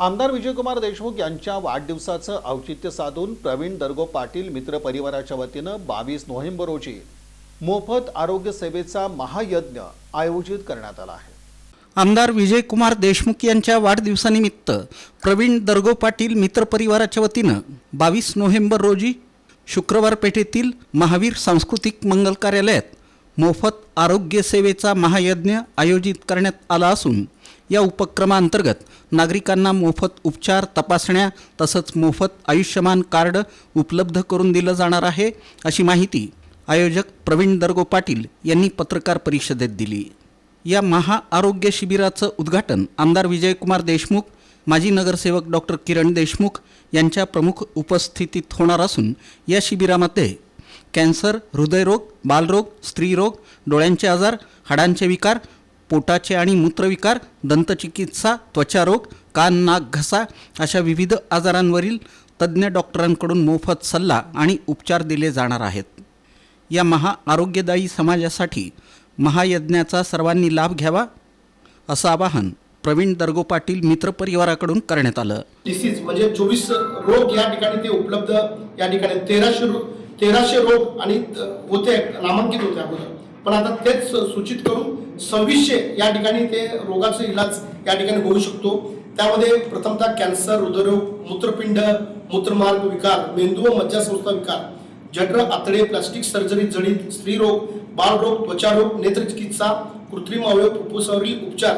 आमदार विजयकुमार देशमुख यांच्या वाढदिवसाचं औचित्य साधून प्रवीण दर्गो पाटील मित्र परिवाराच्या वतीनं बावीस नोव्हेंबर रोजी मोफत आरोग्य सेवेचा महायज्ञ आयोजित करण्यात आला आहे. आमदार विजयकुमार देशमुख यांच्या वाढदिवसानिमित्त प्रवीण दर्गो पाटील मित्रपरिवाराच्या वतीनं बावीस नोव्हेंबर रोजी शुक्रवार पेठेतील महावीर सांस्कृतिक मंगल कार्यालयात मोफत आरोग्य सेवेचा महायज्ञ आयोजित करण्यात आला असून या उपक्रमांतर्गत नागरिकांना मोफत उपचार तपासण्या तसंच मोफत आयुष्यमान कार्ड उपलब्ध करून दिलं जाणार आहे अशी माहिती आयोजक प्रवीण दर्गो पाटील यांनी पत्रकार परिषदेत दिली. या महाआरोग्य शिबिराचं उद्घाटन आमदार विजयकुमार देशमुख माजी नगरसेवक डॉक्टर किरण देशमुख यांच्या प्रमुख उपस्थितीत होणार असून या शिबिरामध्ये कॅन्सर हृदयरोग बालरोग स्त्रीरोग डोळ्यांचे आजार हाडांचे विकार पोटाचे आणि मूत्रविकार दंतचिकित्सा त्वचारोग कान नाक घसा अशा विविध आजारांवरील तज्ज्ञ डॉक्टरांकडून मोफत सल्ला आणि उपचार दिले जाणार आहेत. या महाआरोग्यदायी समाजासाठी महायज्ञाचा सर्वांनी लाभ घ्यावा असं आवाहन प्रवीण दर्गो पाटील मित्र परिवाराकडून करण्यात आलं. डिसीज म्हणजे चोवीस रोग या ठिकाणी ते उपलब्ध या ठिकाणी तेराशे तेराशे रोग आणि त- होते नामांकित होते अगोदर पण आता तेच सूचित करून सव्वीसशे या ठिकाणी ते रोगाचा इलाज या ठिकाणी होऊ शकतो त्यामध्ये प्रथमतः कॅन्सर हृदयरोग मूत्रपिंड मूत्रमार्ग विकार मेंदू व मज्जासंस्था विकार जठर आतडे प्लास्टिक सर्जरी जडीत स्त्रीरोग बालरोग त्वचारोग नेत्रचिकित्सा कृत्रिम अवयव फुफ्फुसावरील उपचार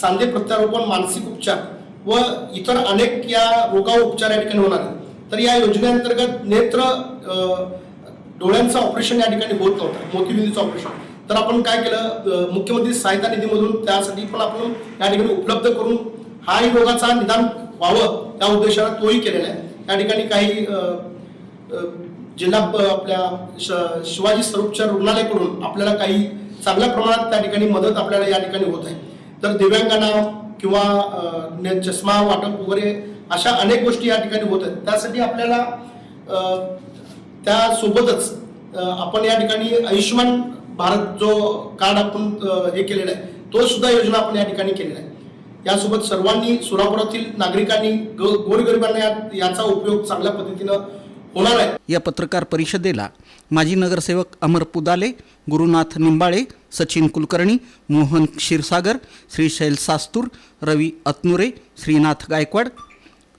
सांधे प्रत्यारोपण मानसिक उपचार व इतर अनेक या रोगावर उपचार या ठिकाणी होणार आहेत. तर या योजनेअंतर्गत नेत्र डोळ्यांचं ऑपरेशन या ठिकाणी होत नव्हतं मोतीबिंदूचं ऑपरेशन. तर आपण काय केलं मुख्यमंत्री सहायता निधीमधून त्यासाठी पण आपण या ठिकाणी उपलब्ध करून हाही रोगाचा निदान व्हावं त्या उद्देशाने तोही केलेला आहे. या ठिकाणी काही जिल्हा आपल्या श- शिवाजी स्वरूपच्या रुग्णालयाकडून आपल्याला काही चांगल्या प्रमाणात त्या ठिकाणी मदत आपल्याला या ठिकाणी होत आहे. तर दिव्यांगांना किंवा चष्मा वाटप वगैरे अशा अनेक गोष्टी या ठिकाणी होत आहेत. त्यासाठी आपल्याला त्यासोबतच आपण या ठिकाणी आयुष्यमान भारत जो कार्ड आपण हे केलेला आहे तो सुद्धा योजना आपण या ठिकाणी केलेला आहे. यासोबत सर्वांनी सोलापुरातील नागरिकांनी ग- गोरगरिबांना याचा उपयोग चांगल्या पद्धतीनं होणार आहे. या पत्रकार परिषदेला माजी नगरसेवक अमर पुदाले गुरुनाथ निंबाळे सचिन कुलकर्णी मोहन क्षीरसागर श्रीशैल सास्तूर रवी अतनुरे श्रीनाथ गायकवाड